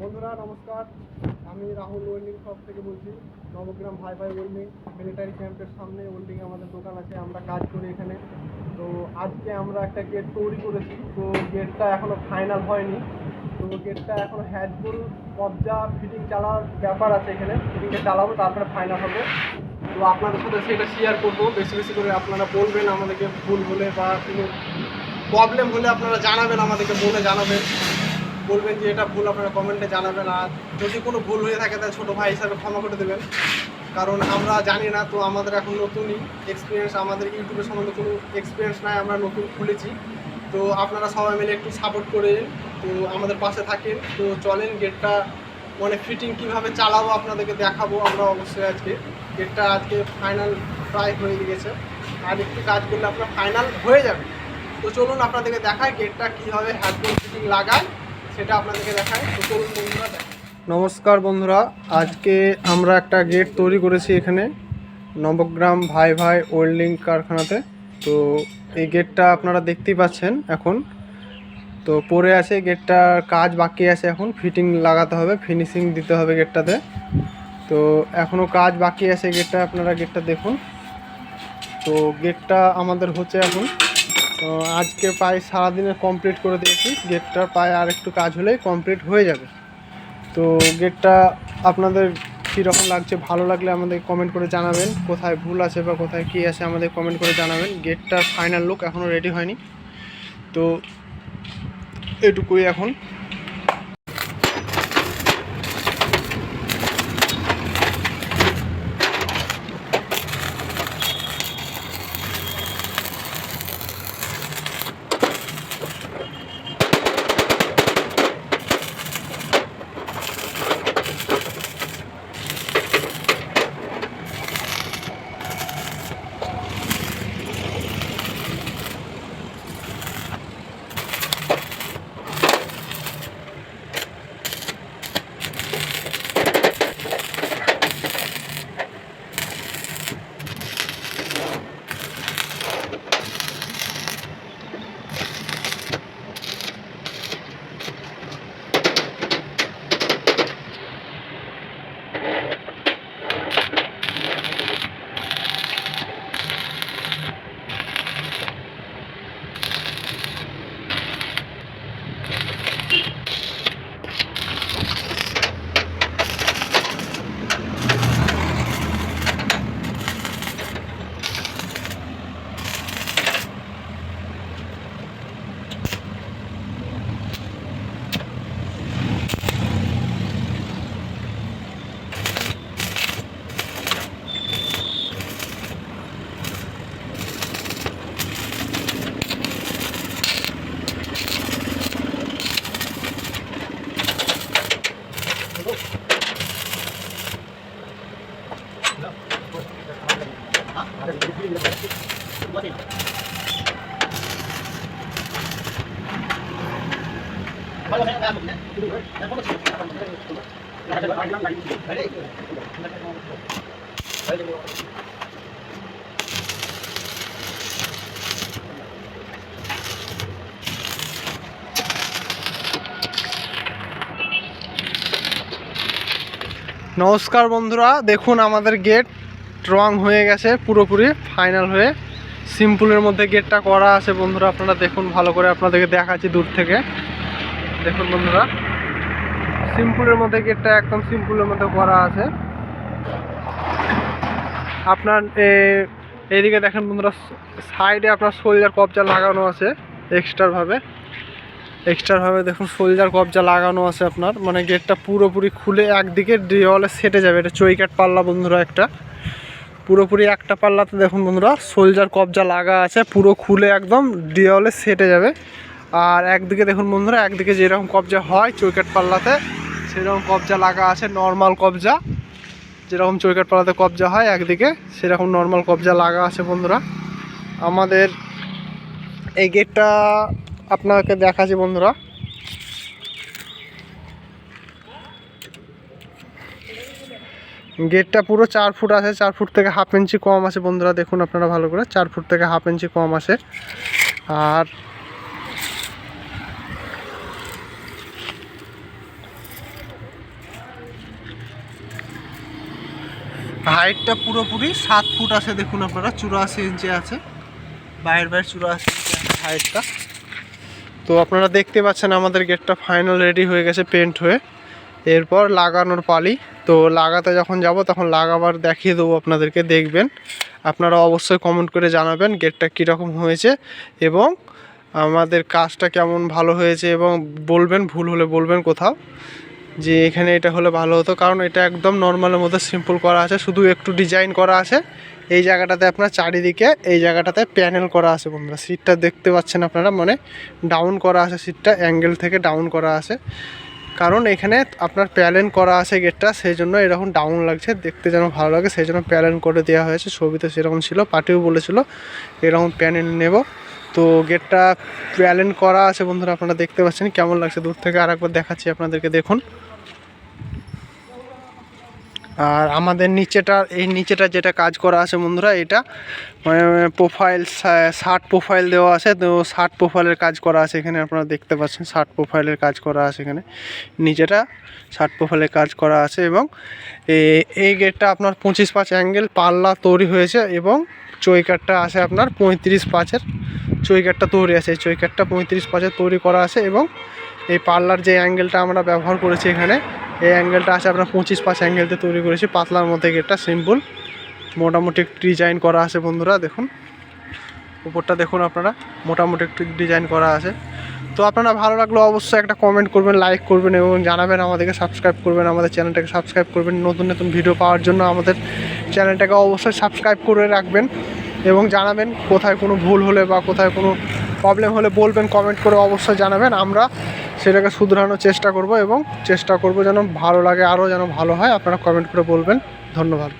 বন্ধুরা, নমস্কার। আমি রাহুল ওয়েল্ডিং শপ থেকে বলছি, নবগ্রাম ভাই ভাই ওয়েল্ডিং মিলিটারি ক্যাম্পের সামনে ওয়েল্ডিং আমাদের দোকান আছে, আমরা কাজ করি এখানে। তো আজকে আমরা একটা গেট তৈরি করেছি, তো গেটটা এখনও ফাইনাল হয়নি। তো গেটটা এখনও হ্যাজবুল কবজা ফিটিং চালার ব্যাপার আছে এখানে। ফিটিংটা চালাবো, তারপরে ফাইনাল হবে। তো আপনাদের সাথে সেটা শেয়ার করব। বেশি বেশি করে আপনারা বলবেন আমাদেরকে ভুল হলে বা কোনো প্রবলেম হলে আপনারা জানাবেন, আমাদেরকে বলে জানাবেন। বলবেন যে এটা ভুল, আপনারা কমেন্টে জানাবেন। আর যদি কোনো ভুল হয়ে থাকে, তাহলে ছোটো ভাই হিসাবে ক্ষমা করে দেবেন। কারণ আমরা জানি না, তো আমাদের এখন নতুনই এক্সপিরিয়েন্স আমাদের ইউটিউবের সম্বন্ধে কোনো এক্সপিরিয়েন্স নাই, আমরা নতুন খুলেছি। তো আপনারা সবাই মিলে একটু সাপোর্ট করে তো আমাদের পাশে থাকেন। তো চলেন গেটটা মানে ফিটিং কীভাবে চালাবো আপনাদেরকে দেখাবো আমরা অবশ্যই আজকে। গেটটা আজকে ফাইনাল প্রায় হয়ে গেছে আর একটু কাজ করলে আপনার ফাইনাল হয়ে যাবে। তো চলুন, আপনাদেরকে দেখায় গেটটা কীভাবে হ্যান্ডবোল ফিটিং লাগায়। সেটা আপনাদেরকে তো চলুন বন্ধুরা নমস্কার বন্ধুরা, আজকে আমরা একটা গেট তৈরি করেছি এখানে, নবগ্রাম ভাই ভাই ওয়েল্ডিং কারখানাতে। তো এই গেটটা আপনারা দেখতেই পাচ্ছেন এখন। তো পরে আছে গেটটার কাজ বাকি আছে এখন, ফিটিং লাগাতে হবে, ফিনিশিং দিতে হবে গেটটাতে। তো এখনও কাজ বাকি আছে গেটটা, আপনারা গেটটা দেখুন। তো গেটটা আমাদের হচ্ছে এখন তো আজকে প্রায় সারাদিনে কমপ্লিট করে দিয়েছি। গেটটা প্রায় আর একটু কাজ হলেই কমপ্লিট হয়ে যাবে। তো গেটটা আপনাদের কীরকম লাগছে, ভালো লাগলে আমাদের কমেন্ট করে জানাবেন। কোথায় ভুল আছে বা কোথায় কী আছে আমাদের কমেন্ট করে জানাবেন। গেটটার ফাইনাল লুক এখনও রেডি হয়নি। তো এটুকুই এখন। 不，我在这看的，啊，还得自己来，怎么地？还要参加活动呢？那不够钱，那就来来来，来得，来得够，来得够。নমস্কার বন্ধুরা, দেখুন আমাদের গেট রং হয়ে গেছে, পুরোপুরি ফাইনাল হয়ে। সিম্পলের মধ্যে গেটটা করা আছে বন্ধুরা, আপনারা দেখুন, ভালো করে আপনাদেরকে দেখাচ্ছি দূর থেকে। দেখুন বন্ধুরা সিম্পলের মধ্যে গেটটা একদম সিম্পলের মধ্যে করা আছে। আপনার এইদিকে দেখেন বন্ধুরা সাইডে আপনার সোলজার কবজা লাগানো আছে এক্সট্রাভাবে এক্সট্রাভাবে দেখুন সোলজার কবজা লাগানো আছে আপনার। মানে গেটটা পুরোপুরি খুলে একদিকে দেওয়ালে সেটে যাবে। এটা চৈকাট পাল্লা বন্ধুরা একটা। পুরোপুরি একটা পাল্লাতে দেখুন বন্ধুরা সোলজার কবজা লাগা আছে, পুরো খুলে একদম দেওয়ালে সেটে যাবে। আর একদিকে দেখুন বন্ধুরা, একদিকে যেরকম কবজা হয় চৈকাট পাল্লাতে, সেরকম কবজা লাগা আছে নর্মাল কবজা। যেরকম চৈকাট পাল্লাতে কবজা হয়, একদিকে সেরকম নর্মাল কবজা লাগা আছে বন্ধুরা। আমাদের এই গেটটা আপনাকে দেখাচ্ছি বন্ধুরা। গেটটা পুরো চার ফুট আছে, চার ফুট থেকে হাফ ইঞ্চি কম আছে বন্ধুরা, দেখুন আপনারা ভালো করে। চার ফুট থেকে হাফ ইঞ্চি কম আছে। আর হাইটটা পুরোপুরি সাত ফুট আছে, দেখুন আপনারা, চুরাশি ইঞ্চি আছে। বাইরের বাইরে চুরাশি ইঞ্চি আছে হাইটটা। তো আপনারা দেখতে পাচ্ছেন আমাদের গেটটা ফাইনাল রেডি হয়ে গেছে পেন্ট হয়ে। এরপর লাগানোর পালি। তো লাগাতে যখন যাব, তখন লাগাবার দেখিয়ে দেবো আপনাদেরকে, দেখবেন। আপনারা অবশ্যই কমেন্ট করে জানাবেন গেটটা কীরকম হয়েছে এবং আমাদের কাজটা কেমন ভালো হয়েছে এবং বলবেন, ভুল হলে বলবেন কোথাও। যে এখানে এটা হলে ভালো হতো, কারণ এটা একদম নর্মালের মধ্যে সিম্পল করা আছে, শুধু একটু ডিজাইন করা আছে। এই জায়গাটাতে আপনার চারিদিকে, এই জায়গাটাতে প্যানেল করা আছে বন্ধুরা। সিটটা দেখতে পাচ্ছেন আপনারা মানে ডাউন করা আছে সিটটা অ্যাঙ্গেল থেকে ডাউন করা আছে। কারণ এখানে আপনার প্যালেন করা আছে গেটটা সেই জন্য এরকম ডাউন লাগছে। দেখতে যেন ভালো লাগে সেই জন্য প্যালেন করে দেওয়া হয়েছে। ছবিতে সেরকম ছিল, পার্টিও বলেছিল, এরকম প্যানেল নেব। তো গেটটা প্যালেন করা আছে বন্ধুরা, আপনারা দেখতে পাচ্ছেন। কেমন লাগছে? দূর থেকে আরেকবার দেখাচ্ছি আপনাদেরকে, দেখুন। আর আমাদের নিচেটা, এই নিচেটা যেটা কাজ করা আছে বন্ধুরা, এটা মানে প্রোফাইল শার্ট প্রোফাইল দেওয়া আছে। তো শার্ট প্রোফাইলের কাজ করা আছে এখানে, আপনারা দেখতে পাচ্ছেন শার্ট প্রোফাইলের কাজ করা আছে এখানে। নিচেটা শার্ট প্রোফাইলের কাজ করা আছে এবং এই গেটটা আপনার পঁচিশ পাঁচ অ্যাঙ্গেল পাল্লা তৈরি হয়েছে এবং চৈকারটা আছে আপনার পঁয়ত্রিশ পাঁচের চই চৈকারটা তৈরি আছে। এই চৈকারটা পঁয়ত্রিশ পাঁচের তৈরি করা আছে এবং এই পাল্লার যে অ্যাঙ্গেলটা আমরা ব্যবহার করেছি এখানে, এই অ্যাঙ্গেলটা আছে আপনার পঁচিশ পাঁচ অ্যাঙ্গেলতে তৈরি করেছি। পাতলার মধ্যে গেটটা সিম্পল, মোটামুটি একটু ডিজাইন করা আছে বন্ধুরা, দেখুন। উপরটা দেখুন আপনারা, মোটামুটি একটু ডিজাইন করা আছে। তো আপনারা ভালো লাগল অবশ্যই একটা কমেন্ট করবেন, লাইক করবেন এবং জানাবেন আমাদেরকে, সাবস্ক্রাইব করবেন, আমাদের চ্যানেলটাকে সাবস্ক্রাইব করবেন। নতুন নতুন ভিডিও পাওয়ার জন্য আমাদের চ্যানেলটাকে অবশ্যই সাবস্ক্রাইব করে রাখবেন এবং জানাবেন কোথায় কোনো ভুল হলে বা কোথায় কোনো প্রবলেম হলে বলবেন কমেন্ট করে অবশ্যই জানাবেন। আমরা সেটাকে শুধরানোর চেষ্টা করব এবং চেষ্টা করব যেন ভালো লাগে, আরও যেন ভালো হয়। আপনারা কমেন্ট করে বলবেন। ধন্যবাদ।